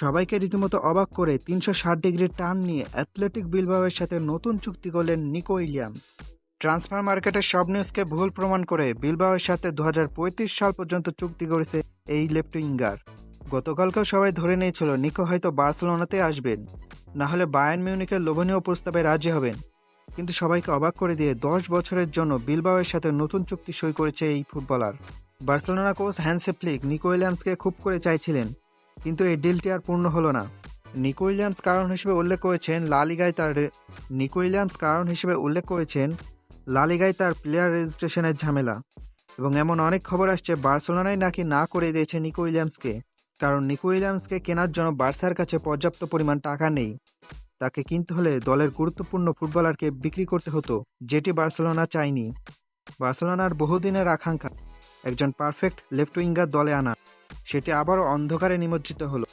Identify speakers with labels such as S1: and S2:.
S1: সবাইকে রীতিমতো অবাক করে তিনশো ষাট ডিগ্রি টার্ন নিয়ে অ্যাথলেটিক বিলবাওয়ের সাথে নতুন চুক্তি করলেন নিকো উইলিয়ামস। ট্রান্সফার মার্কেটের সব নিউজকে ভুল প্রমাণ করে বিলবাওয়ের সাথে দু হাজার পঁয়ত্রিশ সাল পর্যন্ত চুক্তি করেছে এই লেফট উইঙ্গার। গতকালকেও সবাই ধরে নিয়েছিল নিকো হয়তো বার্সেলোনাতে আসবেন, না হলে বায়ার্ন মিউনিকের লোভনীয় প্রস্তাবে রাজি হবেন। কিন্তু সবাইকে অবাক করে দিয়ে দশ বছরের জন্য বিলবাওয়ের সাথে নতুন চুক্তি সই করেছে এই footballer. Barcelona coach Hansi Flick Nico উইলিয়ামসকে খুব করে চাইছিলেন কিন্তু এই ডিলটি আর পূর্ণ হলো না। নিকো উইলিয়ামস কারণ হিসেবে উল্লেখ করেছেন লালিগায় তার নিকো উইলিয়ামস কারণ হিসেবে উল্লেখ করেছেন লালিগায় তার প্লেয়ার রেজিস্ট্রেশনের ঝামেলা। এবং এমন অনেক খবর আসছে বার্সেলোনায় নাকি না করে দিয়েছে নিকো উইলিয়ামসকে কারণ নিকো উইলিয়ামসকে কেনার জন্য বার্সার কাছে পর্যাপ্ত পরিমাণ টাকা নেই। তাকে কিনতে হলে দলের গুরুত্বপূর্ণ ফুটবলারকে বিক্রি করতে হতো, যেটি বার্সেলোনা চায়নি। বার্সেলোনার বহুদিনের আকাঙ্ক্ষা, একজন পারফেক্ট লেফট উইঙ্গার দলে আনা। সেটি আবারও অন্ধকারে নিমজ্জিত হলো।